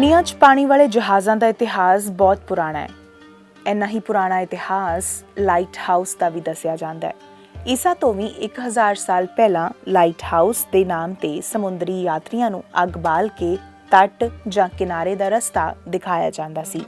ਦੁਨੀਆ 'ਚ ਪਾਣੀ ਵਾਲੇ ਜਹਾਜ਼ਾਂ ਦਾ ਇਤਿਹਾਸ ਬਹੁਤ ਪੁਰਾਣਾ ਹੈ। ਇੰਨਾ ਹੀ ਪੁਰਾਣਾ ਇਤਿਹਾਸ ਲਾਈਟ ਹਾਊਸ ਦਾ ਵੀ ਦੱਸਿਆ ਜਾਂਦਾ ਹੈ। ਈਸਾ ਤੋਂ ਵੀ 1000 ਸਾਲ ਪਹਿਲਾਂ ਲਾਈਟ ਹਾਊਸ ਦੇ ਨਾਮ ਤੇ ਸਮੁੰਦਰੀ ਯਾਤਰੀਆਂ ਨੂੰ ਅੱਗ ਬਾਲ ਕੇ ਤੱਟ ਜਾਂ ਕਿਨਾਰੇ ਦਾ ਰਸਤਾ ਦਿਖਾਇਆ ਜਾਂਦਾ ਸੀ।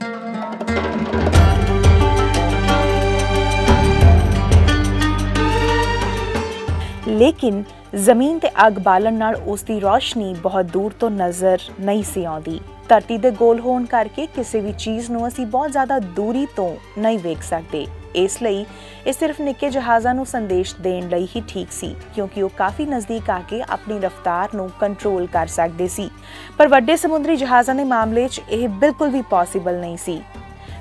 ਲੇਕਿਨ ਜ਼ਮੀਨ ਤੇ ਅੱਗ ਬਾਲਣ ਨਾਲ ਉਸ ਦੀ ਰੋਸ਼ਨੀ ਬਹੁਤ ਦੂਰ ਤੋਂ ਨਜ਼ਰ ਨਹੀਂ ਸੀ ਆਉਂਦੀ। ਧਰਤੀ ਦੇ ਗੋਲ ਹੋਣ ਕਰਕੇ ਕਿਸੇ ਵੀ ਚੀਜ਼ ਨੂੰ ਅਸੀਂ ਬਹੁਤ ਜ਼ਿਆਦਾ ਦੂਰੀ ਤੋਂ ਨਹੀਂ ਵੇਖ ਸਕਦੇ। ਇਸ ਲਈ ਇਹ ਸਿਰਫ ਨਿੱਕੇ ਜਹਾਜ਼ਾਂ ਨੂੰ ਸੰਦੇਸ਼ ਦੇਣ ਲਈ ਹੀ ਠੀਕ ਸੀ, ਕਿਉਂਕਿ ਉਹ ਕਾਫੀ ਨਜ਼ਦੀਕ ਆ ਕੇ ਆਪਣੀ ਰਫ਼ਤਾਰ ਨੂੰ ਕੰਟਰੋਲ ਕਰ ਸਕਦੇ ਸੀ। ਪਰ ਵੱਡੇ ਸਮੁੰਦਰੀ ਜਹਾਜ਼ਾਂ ਦੇ ਮਾਮਲੇ 'ਚ ਇਹ ਬਿਲਕੁਲ ਵੀ ਪੋਸੀਬਲ ਨਹੀਂ ਸੀ।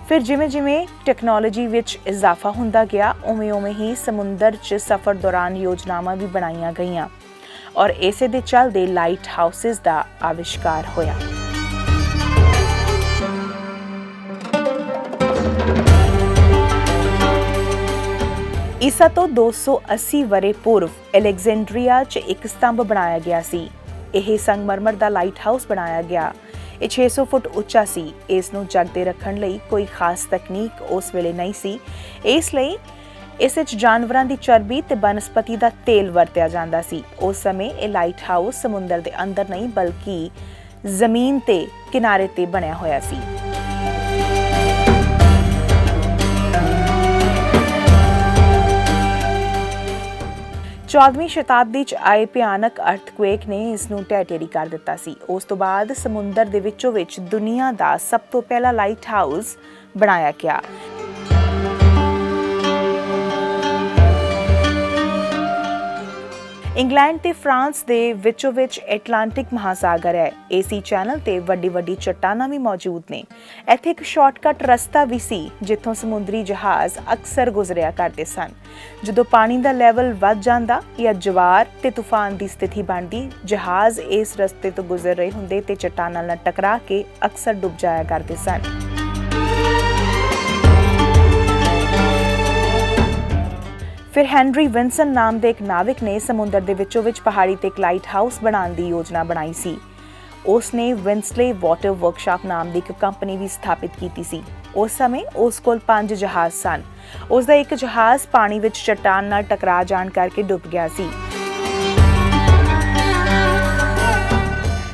ਫਿਰ ਜਿਵੇਂ-ਜਿਵੇਂ ਟੈਕਨੋਲੋਜੀ ਵਿੱਚ ਇਜ਼ਾਫਾ ਹੁੰਦਾ ਗਿਆ, ਉਵੇਂ-ਉਵੇਂ ਹੀ ਸਮੁੰਦਰ 'ਚ ਸਫ਼ਰ ਦੌਰਾਨ ਯੋਜਨਾਵਾਂ ਵੀ ਬਣਾਈਆਂ ਗਈਆਂ। ਔਰ ਇਸੇ ਦੇ ਚੱਲਦੇ ਲਾਈਟ ਹਾਊਸਸ ਦਾ ਆਵਿਸ਼ਕਾਰ ਹੋਇਆ। ਈਸਾ ਤੋਂ 280 ਵਰੇ ਪੂਰਵ ਅਲੈਗਜ਼ੈਂਡਰੀਆ 'ਚ ਇੱਕ ਸਤੰਭ ਬਣਾਇਆ ਗਿਆ ਸੀ। ਇਹ ਸੰਗਮਰਮਰ ਦਾ ਲਾਈਟ ਹਾਊਸ ਬਣਾਇਆ ਗਿਆ। ਇਹ 600 ਫੁੱਟ ਉੱਚਾ ਸੀ। ਇਸ ਨੂੰ ਜਗਦੇ ਰੱਖਣ ਲਈ ਕੋਈ ਖਾਸ ਤਕਨੀਕ ਉਸ ਵੇਲੇ ਨਹੀਂ ਸੀ। ਇਸ ਲਈ ਇਸ ਵਿੱਚ ਜਾਨਵਰਾਂ ਦੀ ਚਰਬੀ ਤੇ ਬਨਸਪਤੀ ਦਾ ਤੇਲ ਵਰਤਿਆ ਜਾਂਦਾ ਸੀ। ਉਸ ਸਮੇਂ ਇਹ ਲਾਈਟ ਹਾਊਸ ਸਮੁੰਦਰ ਦੇ ਅੰਦਰ ਨਹੀਂ, ਬਲਕਿ ਜ਼ਮੀਨ ਤੇ ਕਿਨਾਰੇ ਤੇ ਬਣਿਆ ਹੋਇਆ ਸੀ। ਚੌਦਵੀਂ ਸ਼ਤਾਬਦੀ ਚ ਆਏ ਭਿਆਨਕ ਅਰਥਕੁਏਕ ਨੇ ਇਸ ਨੂੰ ਢਹਿ ਕਰ ਦਿੱਤਾ ਸੀ। ਉਸ ਤੋਂ ਬਾਅਦ ਸਮੁੰਦਰ ਦੇ ਵਿੱਚੋਂ ਵਿੱਚ ਦੁਨੀਆ ਦਾ ਸਭ ਤੋਂ ਪਹਿਲਾ ਲਾਈਟ ਹਾਊਸ ਬਣਾਇਆ ਗਿਆ। ਇੰਗਲੈਂਡ ਤੇ ਫਰਾਂਸ ਦੇ ਵਿੱਚੋਂ ਵਿੱਚ ਐਟਲਾਂਟਿਕ ਮਹਾਸਾਗਰ ਹੈ। ਏਸੀ ਚੈਨਲ ਤੇ ਵੱਡੀ ਵੱਡੀ ਚਟਾਨਾਂ ਵੀ ਮੌਜੂਦ ਨੇ। ਇੱਥੇ ਇੱਕ ਸ਼ਾਰਟਕਟ ਰਸਤਾ ਵੀ ਸੀ, ਜਿੱਥੋਂ ਸਮੁੰਦਰੀ ਜਹਾਜ਼ ਅਕਸਰ ਗੁਜ਼ਰਿਆ ਕਰਦੇ ਸਨ। ਜਦੋਂ ਪਾਣੀ ਦਾ ਲੈਵਲ ਵੱਧ ਜਾਂਦਾ ਜਾਂ ਜਵਾਰ ਤੇ ਤੂਫਾਨ ਦੀ ਸਥਿਤੀ ਬਣਦੀ, ਜਹਾਜ਼ ਇਸ ਰਸਤੇ ਤੋਂ ਗੁਜ਼ਰ ਰਹੇ ਹੁੰਦੇ ਤੇ ਚਟਾਨਾਂ ਨਾਲ ਟਕਰਾ ਕੇ ਅਕਸਰ ਡੁੱਬ ਜਾਇਆ ਕਰਦੇ ਸਨ। ਫਿਰ ਹੈਨਰੀ ਵਿੰਸਨ ਨਾਮ ਦੇ ਇੱਕ ਨਾਵਿਕ ਨੇ ਸਮੁੰਦਰ ਦੇ ਵਿੱਚੋਂ ਵਿੱਚ ਪਹਾੜੀ ਤੇ ਇੱਕ ਲਾਈਟ ਹਾਊਸ ਬਣਾਉਣ ਦੀ ਯੋਜਨਾ ਬਣਾਈ ਸੀ। ਉਸ ਨੇ ਵਿੰਸਲੇ ਵਾਟਰ ਵਰਕਸ਼ਾਪ ਨਾਮ ਦੀ ਇੱਕ ਕੰਪਨੀ ਵੀ ਸਥਾਪਿਤ ਕੀਤੀ ਸੀ। ਉਸ ਸਮੇਂ ਉਸ ਕੋਲ ਪੰਜ ਜਹਾਜ਼ ਸਨ। ਉਸ ਦਾ ਇੱਕ ਜਹਾਜ਼ ਪਾਣੀ ਵਿੱਚ ਚਟਾਨ ਨਾਲ ਟਕਰਾ ਜਾਣ ਕਰਕੇ ਡੁੱਬ ਗਿਆ ਸੀ।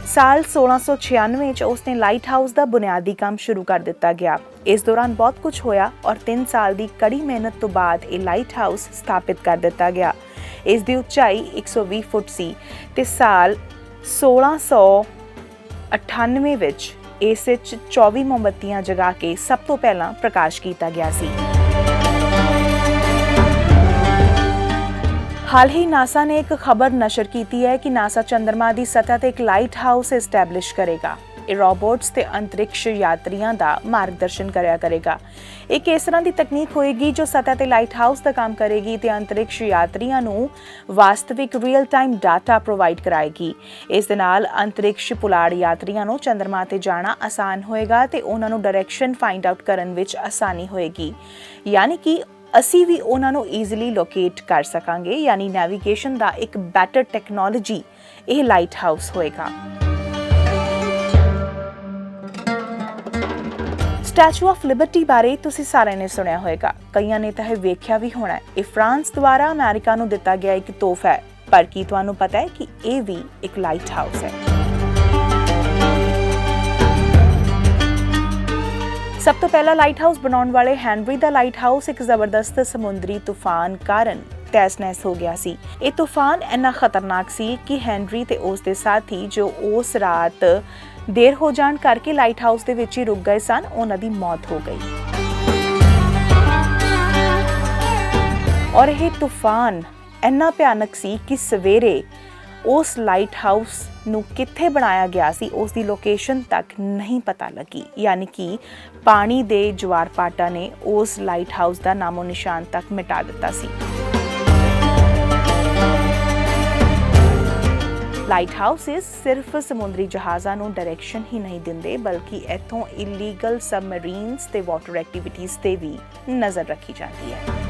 ਸਾਲ 1696 ਚ ਉਸਨੇ ਲਾਈਟ ਹਾਊਸ ਦਾ ਬੁਨਿਆਦੀ ਕੰਮ ਸ਼ੁਰੂ ਕਰ ਦਿੱਤਾ ਗਿਆ। ਇਸ ਦੌਰਾਨ ਬਹੁਤ ਕੁਝ ਹੋਇਆ ਔਰ 3 ਸਾਲ ਦੀ ਕੜੀ ਮਿਹਨਤ ਤੋਂ ਬਾਅਦ ਇਹ ਲਾਈਟ ਹਾਊਸ ਸਥਾਪਿਤ ਕਰ ਦਿੱਤਾ ਗਿਆ। ਇਸ ਦੀ ਉਚਾਈ 120 ਫੁੱਟ ਸੀ ਤੇ ਸਾਲ 1698 ਵਿੱਚ ਇਸ ਵਿੱਚ 24 ਮੋਮਬੱਤੀਆਂ ਜਗਾ ਕੇ ਸਭ ਤੋਂ ਪਹਿਲਾਂ ਪ੍ਰਕਾਸ਼ ਕੀਤਾ ਗਿਆ ਸੀ। ਹਾਲ ਹੀ ਨਾਸਾ ਨੇ ਇੱਕ ਖਬਰ ਨਸ਼ਰ ਕੀਤੀ ਹੈ ਕਿ ਨਾਸਾ ਚੰ드ਰਮਾ ਦੀ ਸਤ੍ਹਾ ਤੇ ਇੱਕ ਲਾਈਟ ਹਾਊਸ ਐਸਟੈਬਲਿਸ਼ ਕਰੇਗਾ। ਇਹ ਰੋਬੋਟਸ ਤੇ ਅੰਤਰਿਕਸ਼ ਯਾਤਰੀਆਂ ਦਾ ਮਾਰਗਦਰਸ਼ਨ ਕਰਿਆ ਕਰੇਗਾ। ਇੱਕ ਇਸ ਤਰ੍ਹਾਂ ਦੀ ਤਕਨੀਕ ਹੋਏਗੀ ਜੋ ਸਤ੍ਹਾ ਤੇ ਲਾਈਟ ਹਾਊਸ ਦਾ ਕੰਮ ਕਰੇਗੀ ਤੇ ਅੰਤਰਿਕਸ਼ ਯਾਤਰੀਆਂ ਨੂੰ ਵਾਸਤਵਿਕ ਰੀਅਲ ਟਾਈਮ ਡਾਟਾ ਪ੍ਰੋਵਾਈਡ ਕਰਾਏਗੀ? ਇਸ ਦੇ ਨਾਲ ਅੰਤਰਿਕਸ਼ ਪੁਲਾੜ ਯਾਤਰੀਆਂ ਨੂੰ ਚੰ드ਰਮਾ ਤੇ ਜਾਣਾ ਆਸਾਨ ਹੋਏਗਾ ਤੇ ਉਹਨਾਂ ਨੂੰ ਡਾਇਰੈਕਸ਼ਨ ਫਾਈਂਡ ਆਊਟ ਕਰਨ ਵਿੱਚ ਆਸਾਨੀ ਹੋਏਗੀ। ਯਾਨੀ ਕਿ ਅਸੀਂ ਵੀ ਉਹਨਾਂ ਨੂੰ ਈਜ਼ੀਲੀ ਲੋਕੇਟ ਕਰ ਸਕਾਂਗੇ, ਯਾਨੀ ਨੈਵੀਗੇਸ਼ਨ ਦਾ ਇੱਕ ਬੈਟਰ ਟੈਕਨੋਲੋਜੀ ਇਹ ਲਾਈਟ ਹਾਊਸ ਹੋਏਗਾ। ਸਟੈਚੂ ਆਫ ਲਿਬਰਟੀ ਬਾਰੇ ਤੁਸੀਂ ਸਾਰਿਆਂ ਨੇ ਸੁਣਿਆ ਹੋਵੇਗਾ ਕਈਆਂ ਨੇ ਤਾਂ ਇਹ ਵੇਖਿਆ ਵੀ ਹੋਣਾ ਇਹ ਫਰਾਂਸ ਦੁਆਰਾ ਅਮਰੀਕਾ ਨੂੰ ਦਿੱਤਾ ਗਿਆ ਇੱਕ ਤੋਹਫਾ ਹੈ। ਪਰ ਕੀ ਤੁਹਾਨੂੰ ਪਤਾ ਹੈ ਕਿ ਇਹ ਵੀ ਇੱਕ ਲਾਈਟ ਹਾਊਸ ਹੈ? ਸਭ ਤੋਂ ਪਹਿਲਾ ਲਾਈਟ ਹਾਊਸ ਬਣਾਉਣ ਵਾਲੇ ਹੈਨਰੀ ਦਾ ਲਾਈਟ ਹਾਊਸ ਇੱਕ ਜ਼ਬਰਦਸਤ ਸਮੁੰਦਰੀ ਤੂਫਾਨ ਕਾਰਨ ਤੈਸ-ਨੈਸ ਹੋ ਗਿਆ ਸੀ। ਇਹ ਤੂਫਾਨ ਇੰਨਾ ਖਤਰਨਾਕ ਸੀ ਕਿ ਹੈਨਰੀ ਤੇ ਉਸ ਦੇ ਸਾਥੀ ਜੋ ਉਸ ਰਾਤ ਦੇਰ ਹੋ ਜਾਣ ਕਰਕੇ ਲਾਈਟ ਹਾਊਸ ਦੇ ਵਿੱਚ ਹੀ ਰੁਕ ਗਏ ਸਨ, ਉਹਨਾਂ ਦੀ ਮੌਤ ਹੋ ਗਈ। ਔਰ ਇਹ ਤੂਫਾਨ ਇੰਨਾ ਭਿਆਨਕ ਸੀ ਕਿ ਸਵੇਰੇ ਉਸ ਲਾਈਟ ਹਾਊਸ ਨੂੰ ਕਿੱਥੇ ਬਣਾਇਆ ਗਿਆ ਸੀ, ਉਸ ਦੀ ਲੋਕੇਸ਼ਨ ਤੱਕ ਨਹੀਂ ਪਤਾ ਲੱਗੀ। ਯਾਨੀ ਕਿ ਪਾਣੀ ਦੇ ਜਵਾਰਪਾਟਾ ਨੇ ਉਸ ਲਾਈਟ ਹਾਊਸ ਦਾ ਨਾਮੋ ਨਿਸ਼ਾਨ ਤੱਕ ਮਿਟਾ ਦਿੱਤਾ ਸੀ। ਲਾਈਟ ਹਾਊਸਿਸ ਸਿਰਫ ਸਮੁੰਦਰੀ ਜਹਾਜ਼ਾਂ ਨੂੰ ਡਾਇਰੈਕਸ਼ਨ ਹੀ ਨਹੀਂ ਦਿੰਦੇ, ਬਲਕਿ ਇੱਥੋਂ ਇਲੀਗਲ ਸਬਮਰੀਨਸ ਤੇ ਵਾਟਰ ਐਕਟੀਵਿਟੀਜ਼ ਤੇ ਵੀ ਨਜ਼ਰ ਰੱਖੀ ਜਾਂਦੀ ਹੈ।